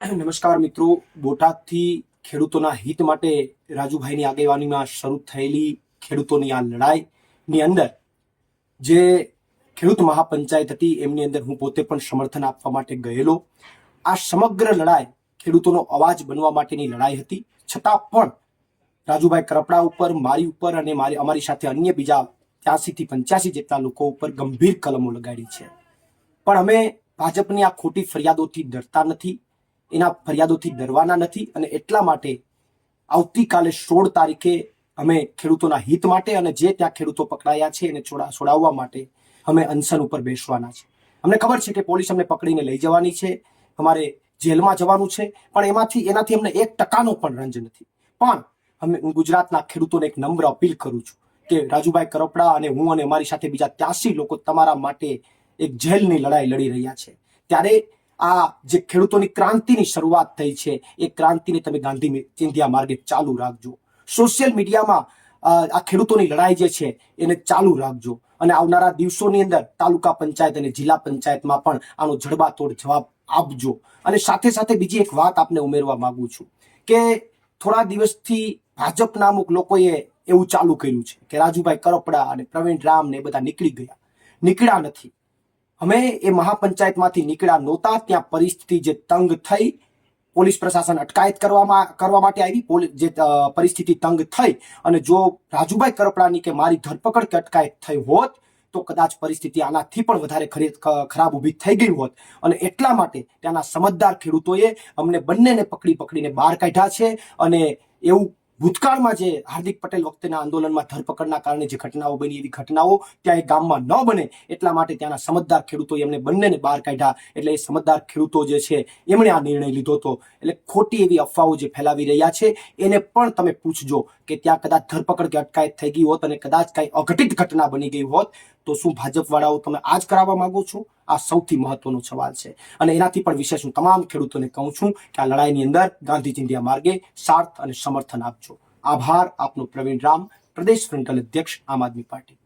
નમસ્કાર મિત્રો. બોટાદથી ખેડૂતોના હિત માટે રાજુભાઈની આગેવાનીમાં શરૂ થયેલી ખેડૂતોની આ લડાઈની અંદર જે ખેડૂત મહાપંચાયત હતી, એમની અંદર હું પોતે પણ સમર્થન આપવા માટે ગયેલો. આ સમગ્ર લડાઈ ખેડૂતોનો અવાજ બનવા માટેની લડાઈ હતી. છતાં પણ રાજુભાઈ કરપડા ઉપર, મારી ઉપર અને મારી અમારી સાથે અન્ય બીજા ત્યાસીથી પંચ્યાસી જેટલા લોકો ઉપર ગંભીર કલમો લગાડી છે. પણ અમે ભાજપની આ ખોટી ફરિયાદોથી ડરતા નથી. એના ફરિયાદોથી ડરવાના નથી અને એટલા માટે આવતીકાલે સોળ તારીખે અમે ખેડૂતોના હિત માટે અને જે ત્યાં ખેડૂતો પકડાયા છે એને છોડા, છોડાવવા માટે અમે અનશન ઉપર બેસવાના છે. અમને ખબર છે કે પોલીસ અમને પકડીને લઈ જવાની છે, અમારે જેલમાં જવાનું છે, પણ એમાંથી, એનાથી અમને એક ટકાનો પણ રંજ નથી. પણ અમે, હું ગુજરાતના ખેડૂતોને એક નમ્ર અપીલ કરું છું કે રાજુભાઈ કરપડા અને હું અને અમારી સાથે બીજા ત્યાસી લોકો તમારા માટે એક જેલની લડાઈ લડી રહ્યા છે. ત્યારે આ જે ખેડૂતોની ક્રાંતિની શરૂઆત થઈ છે, એ ક્રાંતિને તમે ગાંધી ચિંધ્યા માર્ગે ચાલુ રાખજો. સોશિયલ મીડિયામાં આ ખેડૂતોની લડાઈ જે છે, એને ચાલુ રાખજો. અને આવનારા દિવસોની અંદર તાલુકા પંચાયત અને જિલ્લા પંચાયતમાં પણ આનો જડબાતોડ જવાબ આપજો. અને સાથે સાથે બીજી એક વાત આપને ઉમેરવા માંગુ છું કે થોડા દિવસથી ભાજપના અમુક લોકોએ એવું ચાલુ કર્યું છે કે રાજુભાઈ કરપડા અને પ્રવીણ રામ ને એ બધા નીકળી ગયા. નીકળ્યા નથી. અમે એ મહાપંચાયતમાંથી નીકળ્યા નહોતા, ત્યાં પરિસ્થિતિ જે તંગ થઈ, પોલીસ પ્રશાસન અટકાયત કરવામાં, કરવા માટે આવી જે પરિસ્થિતિ તંગ થઈ, અને જો રાજુભાઈ કરપડાની કે મારી ધરપકડ કે અટકાયત થઈ હોત, તો કદાચ પરિસ્થિતિ આનાથી પણ વધારે ખરી- ખરાબ ઊભી થઈ ગઈ હોત. અને એટલા માટે ત્યાંના સમજદાર ખેડૂતોએ અમને બંનેને પકડી પકડીને બહાર કાઢ્યા છે, અને એવું ભૂતકાળમાં જે હાર્દિક પટેલ વખતેના આંદોલનમાં ધરપકડના કારણે જે ઘટનાઓ બની એવી ઘટનાઓ ત્યાં એ ગામમાં ન બને એટલા માટે ત્યાંના સમજદાર ખેડૂતો એમને બંનેને બહાર કાઢ્યા. એટલે એ સમજદાર ખેડૂતો જે છે, એમણે આ નિર્ણય લીધો હતો. એટલે ખોટી એવી અફવાઓ જે ફેલાવી રહ્યા છે, એને પણ તમે પૂછજો કે ત્યાં કદાચ ધરપકડ કે અટકાયત થઈ ગઈ હોત અને કદાચ કાંઈ અઘટિત ઘટના બની ગઈ હોત, તો શું ભાજપવાળાઓ તમે આ જ કરાવવા માંગો છો? આ સૌથી મહત્વનો સવાલ છે. અને એનાથી પણ વિશેષ હું તમામ ખેડૂતોને કહું છું કે આ લડાઈની અંદર ગાંધીજી માર્ગે સાર્થ અને સમર્થન આપજો. આભાર આપનો પ્રવીણ રામ, પ્રદેશ ફ્રન્ટલ અધ્યક્ષ આમ આદમી પાર્ટી.